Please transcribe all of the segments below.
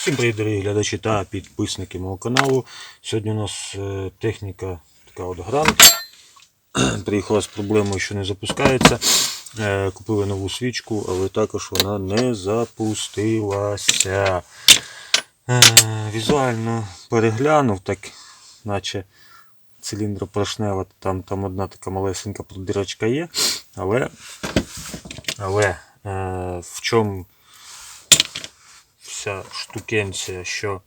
Всім привіт, дорогі глядачі та підписники мого каналу. Сьогодні у нас е, техніка така от грант. Приїхала з проблемою, що не запускається. Е, Купили нову свічку, але також вона не запустилася. Е, Візуально переглянув, так наче циліндропоршнева, там, там одна така малесенька продирочка є. Але, але в чому вся штукенція, що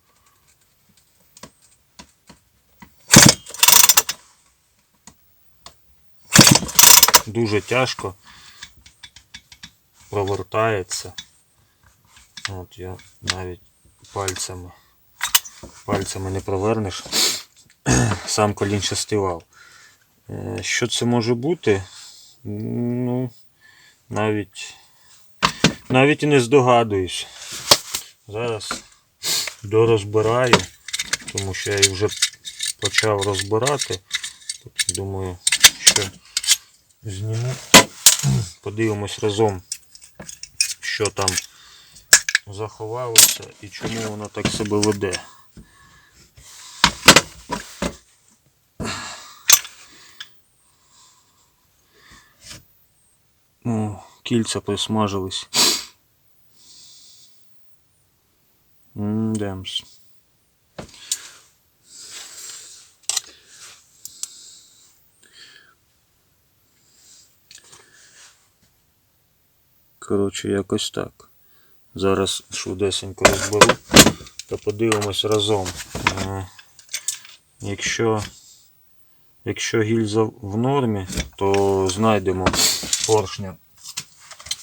дуже тяжко провертається. От я навіть пальцями пальцями не провернеш. Сам колін частивав. Е, Що це може бути? Ну, навіть навіть і не здогадуюсь. Зараз дорозбираю, тому що я вже почав розбирати. Тут, думаю, що зніму. Подивимось разом, що там заховалося і чому воно так себе веде. Кільця присмажились. Демс. Коротше, якось так. Зараз швидесенько розберу та подивимось разом. Е, Якщо, якщо гільза в нормі, то знайдемо поршня.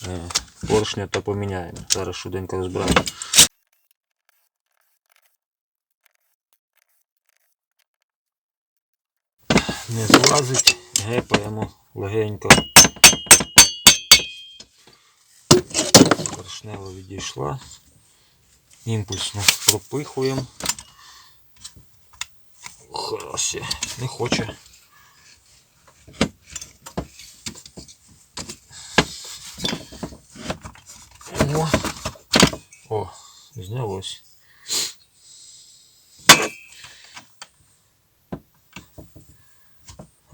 Е, Поршня та поміняємо. Зараз швиденько розбираємо. Не злазить, гепаємо легенько. Поршнева відійшла. Імпульсно пропихуємо. Хороше, не хоче. О, О знялось.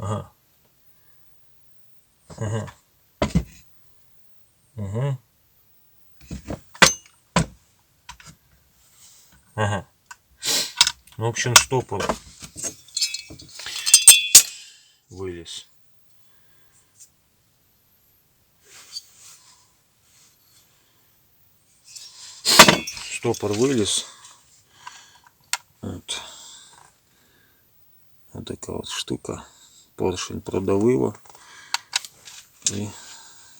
Ага. Ага. Ага. Ага. Ну, в общем, стопор вылез. Стопор вылез. Вот. Вот такая вот штука. Поршень продавило і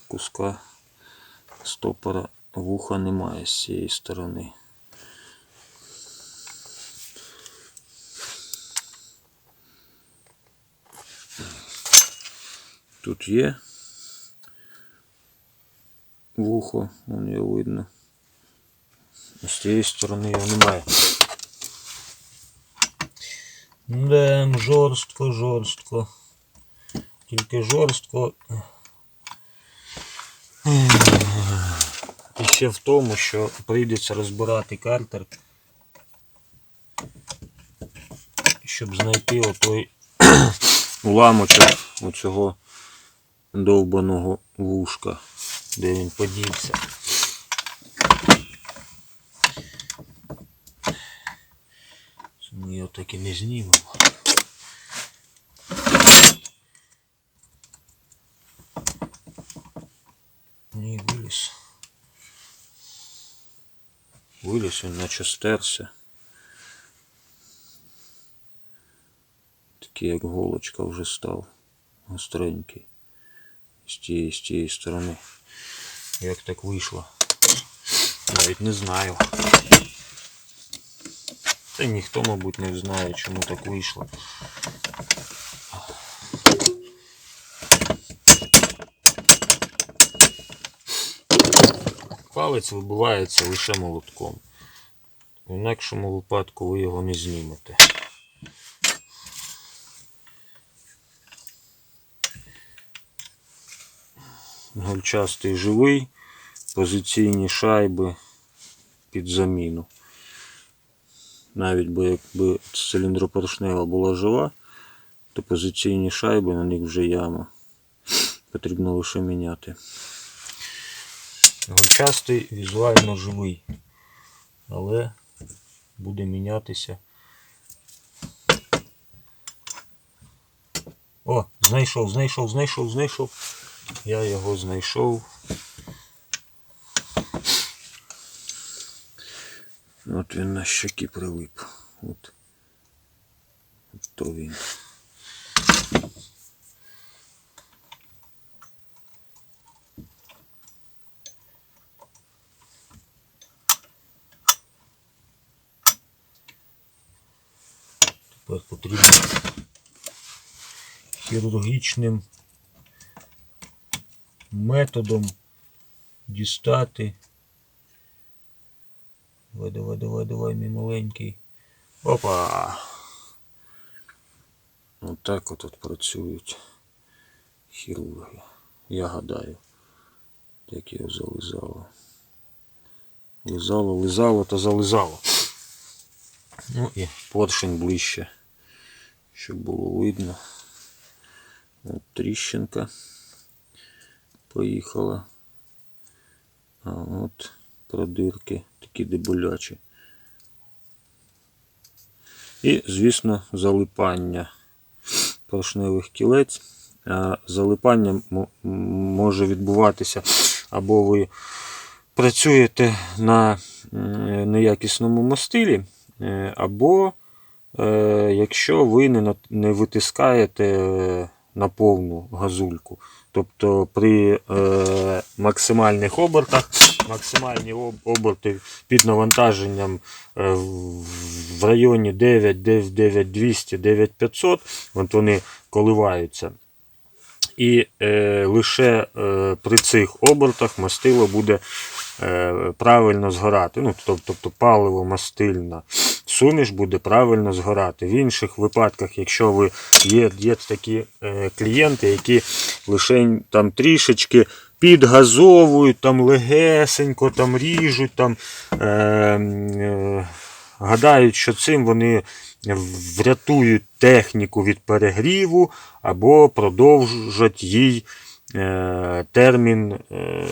куска стопора вуха немає з цієї сторони. Тут є вухо, вон його видно. З цієї сторони його немає. Да, жорстко, жорстко. Тільки жорстко. І ще в тому, що прийдеться розбирати картер, щоб знайти отой уламочок оцього довбаного вушка, де він подівся. Ми його так і не знімемо. Ні, виліз. Виліз він наче стерся. Такий як голочка вже став. Гостренький. З тієї, з тієї сторони. Як так вийшло? Навіть не знаю. Та ніхто, мабуть, не знає, чому так вийшло. Палець вибивається лише молотком. В інакшому випадку ви його не знімете. Гольчастий живий, позиційні шайби під заміну. навіть би якби циліндропоршнева була жива, то позиційні шайби на них вже яма. Потрібно лише міняти. Гольчастий візуально живий, але буде мінятися. О, знайшов, знайшов, знайшов, знайшов. Я його знайшов. От він на щеки прилип. От. От то він. Тепер потрібно хірургічним методом дістати. Давай, давай, давай, давай, мій маленький. Опа! Отак от, от працюють хірурги. Я гадаю. Як його зализало. Лизало, лизало та зализало. Ну і поршень ближче, щоб було видно. Тріщинка поїхала. А от продирки такі деболячі. І, звісно, залипання поршневих кілець. Залипання може відбуватися або ви працюєте на неякісному мастилі, е, або е, якщо ви не, витискаєте е, на повну газульку. Тобто при е, максимальних обертах, максимальні оберти під навантаженням е, в- районі 9, 9, 9200, 9500, от вони коливаються. І е, лише е, при цих обертах мастило буде е, правильно згорати. Ну, тобто паливо мастильна суміш буде правильно згорати. В інших випадках, якщо ви є, є такі е, клієнти, які лише там трішечки підгазовують, там легесенько там ріжуть, там, е, е, гадають, що цим вони врятують техніку від перегріву або продовжать їй термін е,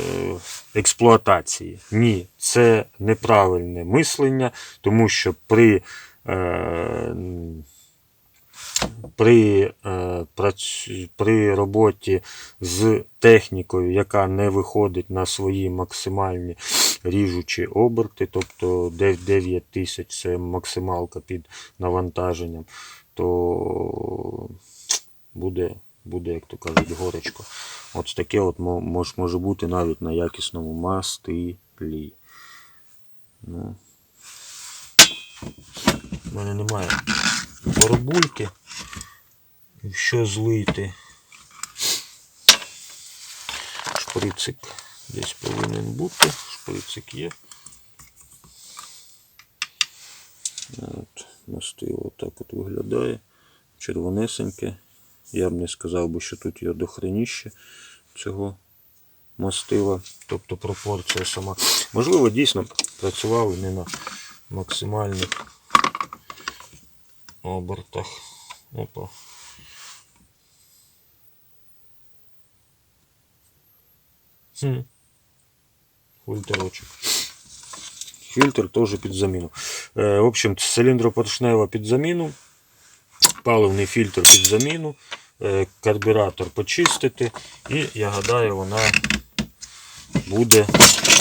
експлуатації. Ні, це неправильне мислення, тому що при е, при, е, при роботі з технікою, яка не виходить на свої максимальні ріжучі оберти, тобто 9 тисяч це максималка під навантаженням, то буде, буде, як то кажуть, горечко. От таке от мож, може бути навіть на якісному мастилі. Ну. У мене немає барабульки. Що злити? Шприцик десь повинен бути. Шприцик є. От, мастило так от виглядає. Червонесеньке. Я б не сказав би, що тут є дохреніще цього мастила. Тобто пропорція сама. Можливо, дійсно працювали не на максимальних обертах. Опа. Хм. Фільтрочок. Фільтр теж під заміну. Е, в общем, циліндропоршнева під заміну, паливний фільтр під заміну, е, карбюратор почистити, і я гадаю, вона буде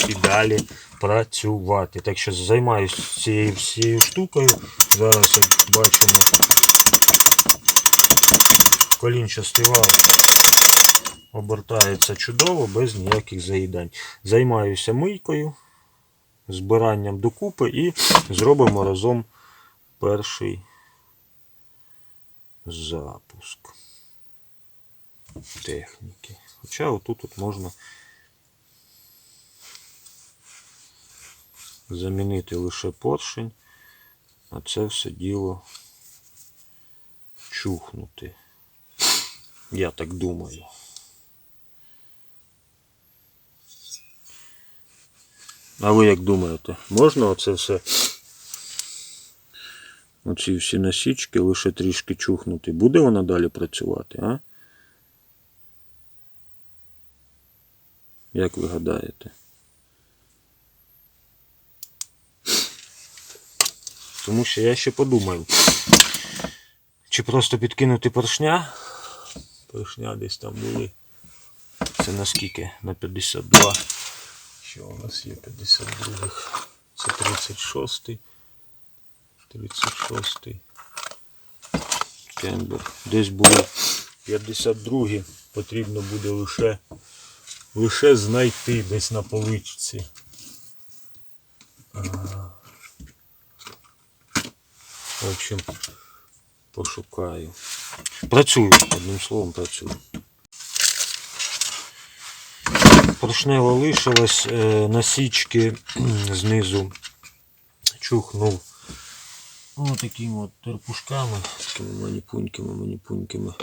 і далі працювати. Так що займаюся цією всією штукою. Зараз як бачимо колінчастий вал обертається чудово, без ніяких заїдань. Займаюся мийкою, збиранням докупи і зробимо разом перший запуск техніки. Хоча отут от можна замінити лише поршень, а це все діло чухнути. Я так думаю. А ви як думаєте, можна оце все оці всі насічки лише трішки чухнути. Буде вона далі працювати, а? Як ви гадаєте? Тому що я ще подумаю. Чи просто підкинути поршня? Поршня десь там були. Це наскільки? На 52. Що у нас є 52? Це 36. 36. Кембер. Десь були 52. Потрібно буде лише, лише знайти десь на поличці. В общем, пошукаю. Працюю, одним словом працюю. Поршнево лишилось, е, насічки знизу чухнув Ось такими от терпушками, такими маніпуньками, маніпуньками.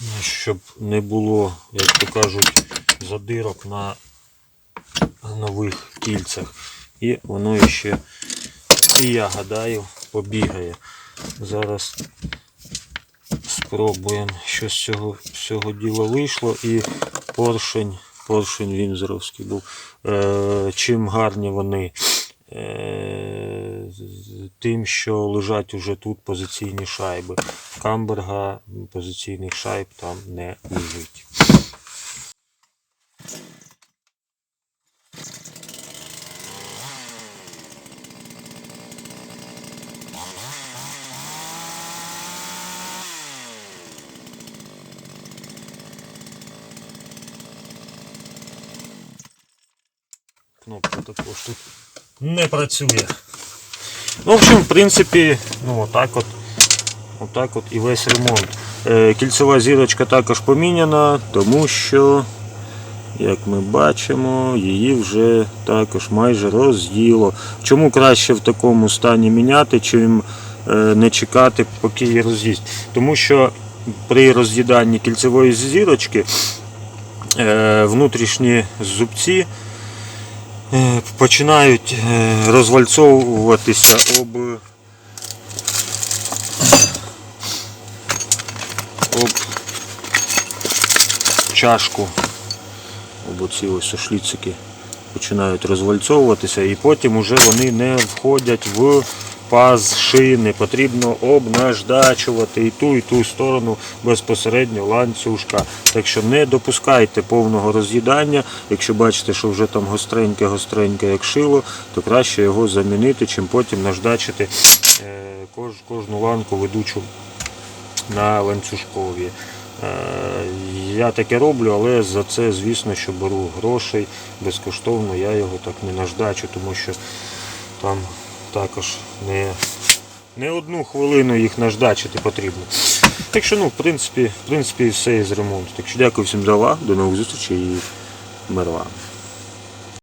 Ну, Щоб не було, як то кажуть, задирок на нових кільцях. І воно ще, і я гадаю, побігає. Зараз спробуємо, що з цього, з цього діла вийшло. І поршень, поршень вінзоровський був. Е, чим гарні вони. Е, тим, що лежать уже тут позиційні шайби. Камберга позиційних шайб там не лежить. Кнопка також тут не працює. Ну, в общем, в принципі, ну отак от. Отак от і весь ремонт. Е, Кільцева зірочка також поміняна, тому що, як ми бачимо, її вже також майже роз'їло. Чому краще в такому стані міняти, чим е, не чекати, поки її роз'їсть? Тому що при роз'їданні кільцевої зірочки е, внутрішні зубці починають е, розвальцовуватися об, об чашку. Об оці ось шліцики починають розвальцовуватися і потім вже вони не входять в паз шини. Потрібно обнаждачувати і ту, і ту сторону безпосередньо ланцюжка. Так що не допускайте повного роз'їдання. Якщо бачите, що вже там гостреньке-гостреньке як шило, то краще його замінити, чим потім наждачити е, кож, кожну ланку ведучу на ланцюжкові. Е, Я таке роблю, але за це, звісно, що беру грошей безкоштовно, я його так не наждачу, тому що там також не, не одну хвилину їх наждачити потрібно. Так що, ну, в принципі, в принципі, все із ремонту. Так що дякую всім за увагу, до нових зустрічей і мир вам.